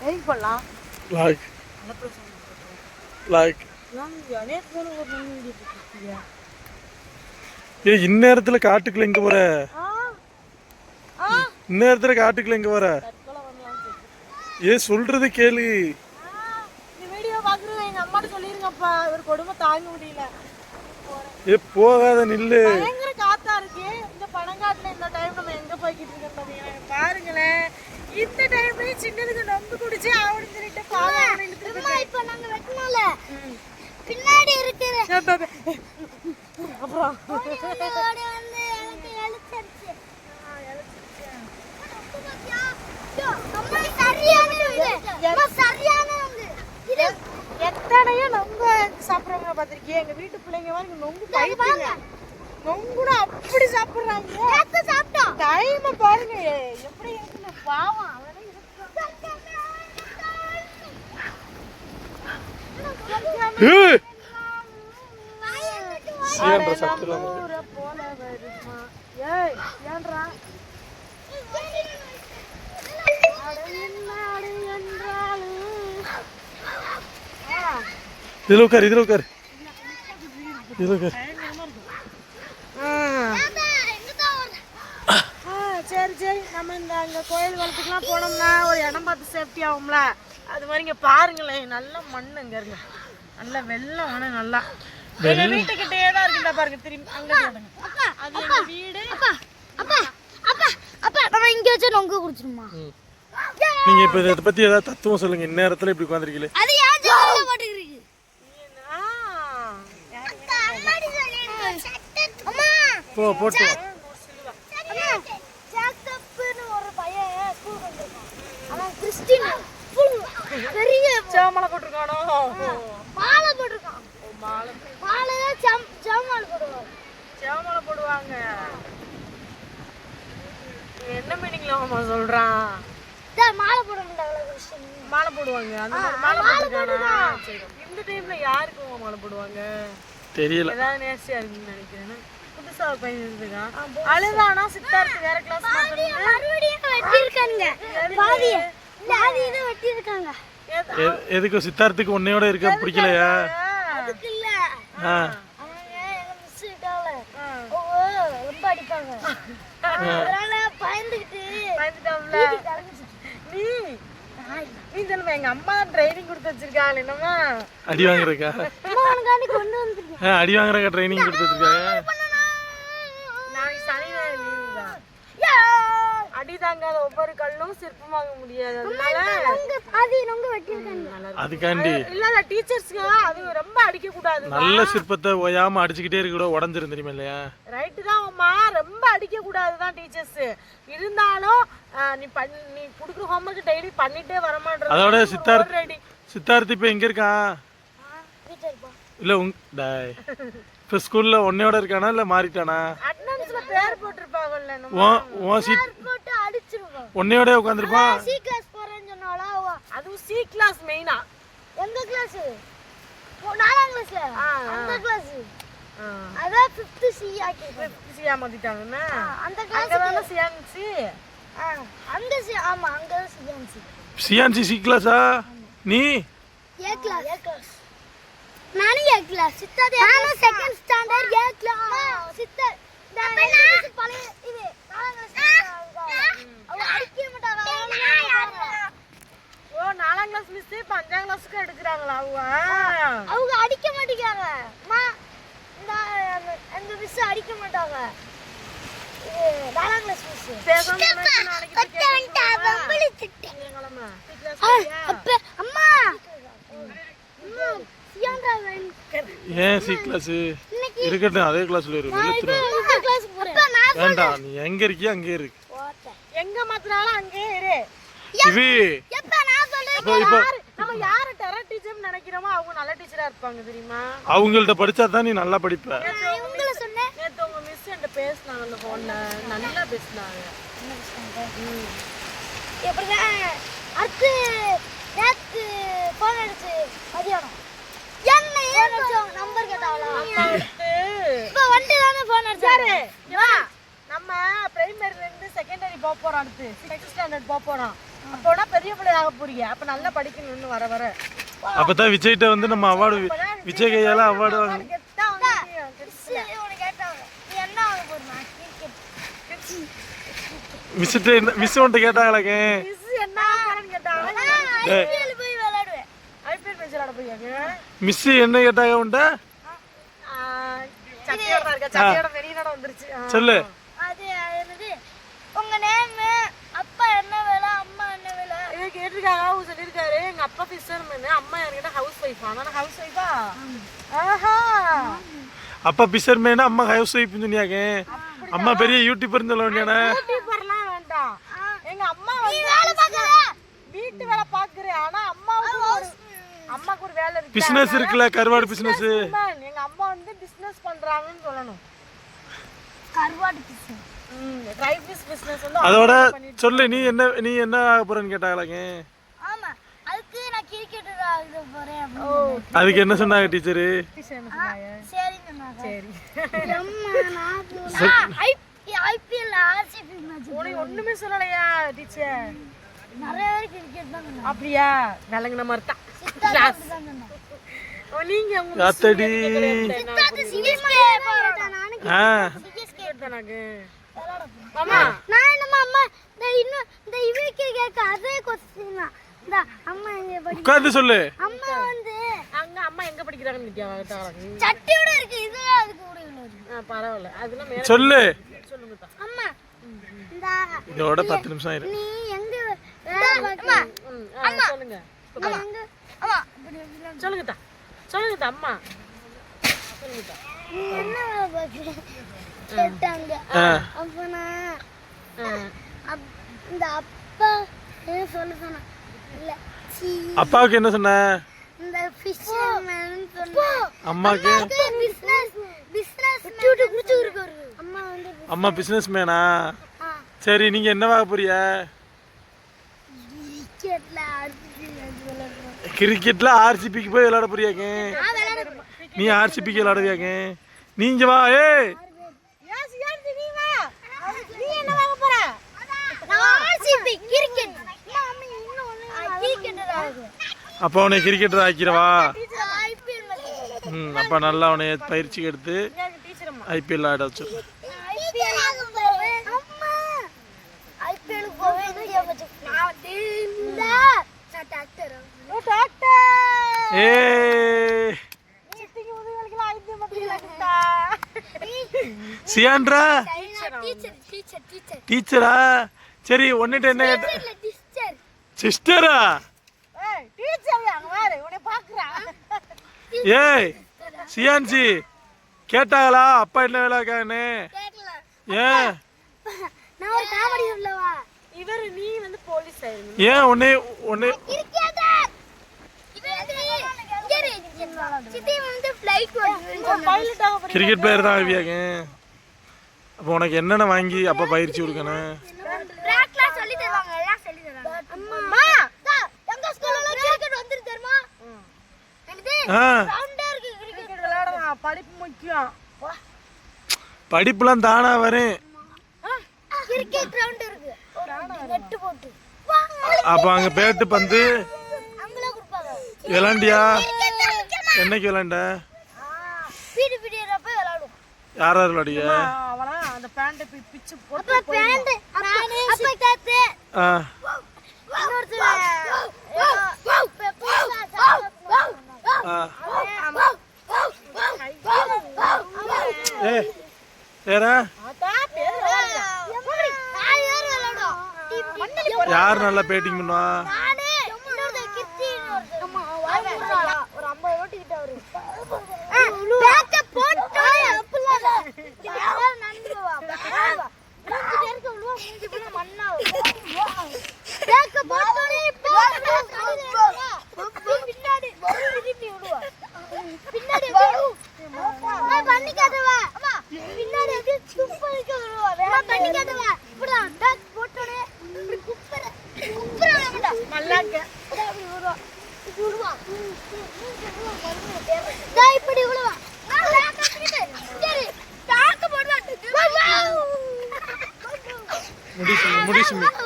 எதுக்கு போடலாம் lock lock ஏ இந்நேரத்துல காட்டுக்குள்ள எங்க போற இந்நேரத்துல காட்டுக்குள்ள எங்க போற. ஏ சொல்றது கேளு. ஏ போகாத நில்லு. இருக்கு. இந்த பனங்காட்டுல இந்த டைம் நம்ம எங்க போய்கிட்டு இருக்கோம் பாத்தீங்கன்னா பாருங்களேன். இந்த டைம்லயே சின்னதுக்கு நொம்பு குடிச்சு அவனு சொல்லிட்டு பாவம் இப்ப நாங்க வெட்டினால பின்னாடி இருக்கிற அப்புறம். வந்து எனக்கு எழுச்சிருச்சு. எத்தனையோ நொங்கு சாப்பிடுறவங்க பார்த்திருக்கீங்க எங்க வீட்டு பிள்ளைங்க மாதிரி நொங்கு பைப்பாங்க நொங்குட அப்படி சாப்பிடுறாங்க நேத்து சாப்பிட்டோம் டைம் பாருங்க எப்படி இருக்குன்னு. பாவம் அவனே ஏய், வாயை ஏன்ற சத்தம் இல்லாம இருக்கு. ஊரை போல வருமா? ஏய் ஏன்றா அட என்ன அட என்றாலும் ஆ, இதுல உட்காரு இதுல உட்காரு. இதுல உட்காரு ஆ. எங்கதான் வருது ஆ, சரி சரி நம்ம இந்த அங்க கோயில் குளத்துக்குலாம் போனோம்னா ஒரு இடம் பார்த்து சேஃப்டி ஆகும்ல. அது மாதிரி இங்க பாருங்களேன் நல்ல மண் அங்க இருங்க நல்ல வெள்ளம் ஆனா நல்லா. எங்க வீட்டுக்கிட்டே தான் இருக்குடா பாருங்க திரும்பி அங்க அது எங்க வீடு. அப்பா அப்பா அப்பா அப்பா நம்ம இங்க வச்சு நொங்கு குடிச்சிருமா? நீங்க இப்ப இதை பத்தி ஏதாவது தத்துவம் சொல்லுங்க. இந்நேரத்துல இப்படி அது யார் அம்மா போ போட்டு அம்மா ஜாக்கப்னு ஒரு பையன் ஸ்கூல் வந்திருக்கான் அவன் கிறிஸ்டின் full சேவமலை போட்டிருக்கானோ? மாலை போட்டிருக்கான். ஓ, மாலை. மாலை தான் ஜம் ஜமால் போடுவான் சேவமலை போடுவாங்க. என்ன மீனிங்ல அவன் சொல்றான்? மாலை போட மாட்டாங்களா கிறிஸ்டின் மாலை போடுவாங்க. அந்த மாலை சரி இந்த டைம்ல யாருக்கு மாலை போடுவாங்க? தெரியல. ஏதாவது நேர்ச்சியா இருக்குன்னு நினைக்கிறேன். புதுசா பையன் இருந்துருக்கான். அழுதானா சித்தார்த்து வேற கிளாஸ் மறுபடியும் வெட்டி இருக்கானுங்க பாதி பாதி இதை வெட்டி இருக்காங்க எ- எதுக்கு சித்தார்த்துக்கு உன்னையோட இருக்க பிடிக்கலையா? எங்க அம்மா ட்ரைனிங் கொடுத்து வச்சிருக்காள் என்னமா அடி வாங்குறக்கா அடி வாங்குறக்கா ட்ரைனிங் கொடுத்து வச்சிருக்காங்க தாங்காத ஒவ்வொரு கல்லும் சிற்பம் வாங்க முடியாது. அதுக்காண்டி. இல்லாத டீச்சர்ஸ்க்கு அது ரொம்ப அடிக்க கூடாது நல்ல சிற்பத்தை ஓயாம அடிச்சுக்கிட்டே இருக்க கூட உடஞ்சிரும் தெரியுமா இல்லையா? ரைட்டு தான் அம்மா. ரொம்ப அடிக்க கூடாது தான் டீச்சர்ஸ். இருந்தாலும் நீ பண் நீ கொடுக்குற ஹோம்ஒர்க் டெய்லி பண்ணிட்டே வரமாட்டேன் அதோட சித்தார்த் ரெடி சித்தார்த் இப்ப எங்க இருக்கான் இல்ல உங் டாய். இப்ப ஸ்கூல்ல உன்னையோட இருக்கானா இல்ல மாறிட்டானா? அட்டனன்ஸ்ல பேர் போட்டிருப்பாங்கல்ல நம்ம. உன் உன் சீட் உன்னையோட உட்காந்துருப்பான் சி கிளாஸ் போறேன்னு சொன்னாலா அதுவும் சி கிளாஸ் மெயினா எந்த கிளாஸ் நாலாம் கிளாஸ்ல அந்த கிளாஸ் அதான் ஃபிஃப்த் சி ஆக்கிருக்கேன் சியா மாத்திட்டாங்கன்னா அந்த கிளாஸ் அங்கதானே சியான்சி அந்த சி ஆமா அங்க தான் சியான்சி சியான்சி சி கிளாஸா நீ? ஏ கிளாஸ் ஏ கிளாஸ் நானும் ஏ கிளாஸ் சித்தர் நானும் செகண்ட் ஸ்டாண்டர்ட் ஏ கிளாஸ் சித்தர் நான் பழைய இது நாலாம் கிளாஸ் ஓ நாலாம் கிளாஸ் மிஸ் இப்ப அஞ்சாம் கிளாஸுக்கு எடுக்கிறாங்களா அவங்க? அவங்க அடிக்க மாட்டேங்கிறாங்க. அம்மா இந்த அந்த- மிஸ் அடிக்க மாட்டாங்க. நாலாம் கிளாஸ் மிஸ் பேசாம அம்மா. ஏன் சி கிளாஸ் இருக்கட்டும் அதே கிளாஸ்ல இரு வெளுத்துரும் இந்த கிளாஸ் போறேன். அப்ப நான் வேண்டாம் நீ எங்க இருக்கியோ அங்கே இருக்கு மாத்தினாலும் அங்கேயே இரு. எப்ப நான் இப்போ நம்ம யாரு டெரர் டீச்சர் நினைக்கிறோமோ அவங்க நல்ல டீச்சரா இருப்பாங்க தெரியுமா? அவங்கள்ட்ட படிச்சா தான் நீ நல்லா படிப்ப. உங்களை சொன்னேன். நேத்து உங்க மிஸ் என்கிட்ட பேசினாங்க அந்த போன்ல நல்லா பேசினாங்க. எப்படிதான் அடுத்து நேத்து போன் அடிச்சு மதியானம். என்ன ஏன் நம்பர் கேட்டாங்களா? அடுத்து? இப்ப வந்துட்டு தானே போன் அடிச்சாரு. நம்ம நம்ம பிரைமரில இருந்து செகண்டரி போக போறோம் அடுத்து. சிக்ஸ்த் ஸ்டாண்டர்ட் போக போறோம். அப்போனா பெரிய பிள்ளை ஆக போறீங்க. அப்ப நல்லா படிக்கணும்னு வர வர. அப்பதான் விஜய்கிட்ட வந்து நம்ம அவார்டு விஜய் கையால அவார்டு வாங்க மிஸ்ட்டு என்ன மிஸ் உன்ட்ட கேட்டாங்களாங்க மிஸ் என்ன கேட்டாங்க ஐபிஎல் போய் விளையாடுவேன் ஐபிஎல் மேட்ச் விளையாட போய்யாங்க மிஸ் என்ன கேட்டாங்க உன்ட்ட சட்டையோட தான் இருக்கா சட்டையோட பெரிய நடம் வந்துருச்சு ஆ. சொல்லு அது என்னது உங்க நேம் அப்பா என்ன வேலை அம்மா என்ன வேலை இதை கேட்டிருக்காங்க அவர் சொல்லியிருக்காரு எங்க அப்பா ஃபிஷர்மேன் அம்மா என்கிட்ட ஹவுஸ் ஒய்ஃப் ஆனா ஹவுஸ் ஒய்ஃபா ஆஹா. அப்பா பிசர் மேனா அம்மா ஹவுஸ் ஒய்ஃப் சொன்னியாங்க அம்மா பெரிய யூடியூபர்னு சொல்ல வேண்டியானே யூடியூபர்லாம் வேண்டாம் எங்க அம்மா வந்து வீட்டு வேலை பாக்குறேன் ஆனா அம்மாவுக்கு ஒரு அம்மாக்கு ஒரு வேலை இருக்கு. பிசினஸ் இருக்குல்ல கருவாடு பிசினஸ். எங்க அம்மா வந்து பிசினஸ் பண்றாங்கன்னு சொல்லணும். கருவாடு பிசு. ட்ரை ஃபிஷ் பிசினஸ் வந்து அதோட சொல்லு நீ என்ன நீ என்ன ஆக போறேன்னு கேட்டாங்களாங்க? ஆமா அதுக்கு நான் கிரிக்கெட் ஆக போறேன் அப்படின்னு அதுக்கு என்ன சொன்னாங்க? டீச்சரு? என்ன சொன்னாங்க? சரி. அம்மா நான் ஐபிஎல் ஆர்சிபி மேட்ச் உனக்கு ஒண்ணுமே சொல்லலையா டீச்சர் நிறைய பேர் கிரிக்கெட் தான் சொன்னாங்க. அப்படியா? விளங்குன மாதிரி தான். நீங்க உங்க miss அத்தடி. கிட்ட கேட்டேன். சித்தார்த் சிஎஸ்கே நானும் ஆ. போறேன் மாமா. நான் என்னமா அம்மா இந்த இன்னும் இந்த இவருக்கு கேட்க அதே கொஸ்டின் தான். இந்த அம்மா எங்க படி உட்கார்ந்து சொல்லு. அம்மா வந்து அங்க அம்மா எங்க படிக்கிறாங்கன்னு கேட்டாங்க. சட்டியோட இருக்கு இது அதுக்கு கூட பரவாயில்ல. அதெல்லாம் மேல சொல்லு. சொல்லுங்க அம்மா இந்த இதோட பத்து நிமிஷம் ஆயிரும் நீ எங்க வேலை பார்க்க ம், ஆ, சொல்லுங்க. அம்மா அம்மா. சொல்லுங்க சொல்லுங்க அம்மா. சொல்லுங்க நீ என்ன கேட்டாங்க. அப்ப நான் ஆ. அப்- இந்த அப்பா என்ன சொல்ல சொன்னா. இல்ல சீ. அப்பாவுக்கு என்ன சொன்ன? இந்த ஃபிஷர்மேன் சொன்னா. அம்மாக்கு? பிசினஸ் பிசினஸ் குட்டி குட்டி இருக்காரு அம்மா வந்து அம்மா பிசினஸ் மேனா சரி நீங்க என்னவாக போறிய கிரிக்கெட்ல கிரிக்கெட்ல ஆர்சிபிக்கு போய் விளையாட போறியாங்க? நீ ஆர்சிபிக்கு விளையாடுவியாங்க? நீங்க வா ஏய் ஏன் சியான்சி நீ வா நீ என்ன வாங்க போற நான் ஆர்சிபி கிரிக்கெட் மாமி இன்னும் ஒண்ணு கிரிக்கெட் ஆகுது அப்பா உன்னை கிரிக்கெட்டர் மேட்ச் ம் அப்பா நல்லா உன்னை பயிற்சி எடுத்து ஐபிஎல் ஆட வச்சு ஐபிஎல் போவேன் அம்மா. ஐபிஎல் போவேன் இந்தியா மேட்ச் நான் வந்து இந்த நான் டாக்டர். ஓ டாக்டர்! ஏ! டீச்சர். டீச்சரா? சரி ஒன்னிட்ட என்ன கேட்ட சிஸ்டரா ஏய் சியான்சி கேட்டாங்களா அப்பா என்ன வேலை இருக்காங்கன்னு கேட்கல ஏன் நான் ஒரு காமெடி சொல்லவா? இவர் நீ வந்து போலீஸ் ஆயிருங்க ஏன் உன்னை உன்னை கிரிக்கெட் பிளேயர் தான் ஆவியாங்க அப்போ உனக்கு என்னென்ன வாங்கி அப்பா பயிற்சி கொடுக்கணும்? சொல்லி தருவாங்க அம்மா. எங்க ஸ்கூல்ல கிரிக்கெட் வந்துரு தெரியுமா? என்னது? ரவுண்டா இருக்கு கிரிக்கெட் விளையாடலாம். படிப்பு முக்கியம். படிப்புலாம் தானா வரும் கிரிக்கெட் கிரவுண்ட் இருக்கு. நெட் போட்டு. அப்போ அங்கே பேட்டு பந்து. விளாண்டியா? என்னைக்கு விளாண்ட? பீடி விளையாடும் யார் யார் விளாடிய? அவனா அந்த பேண்ட் பிச்சு போட்டு அப்ப பேண்ட் நானே ஆ இன்னொருத்தர் ஆ ஏ வேற அதான் பேர் யார் நல்லா பேட்டிங் பண்ணுவா? பண்ணிக்காதவா. இப்படிதான். டாக் போட்டோடே இப்படி இப்படி விடுவா. இப்படி விடுவா.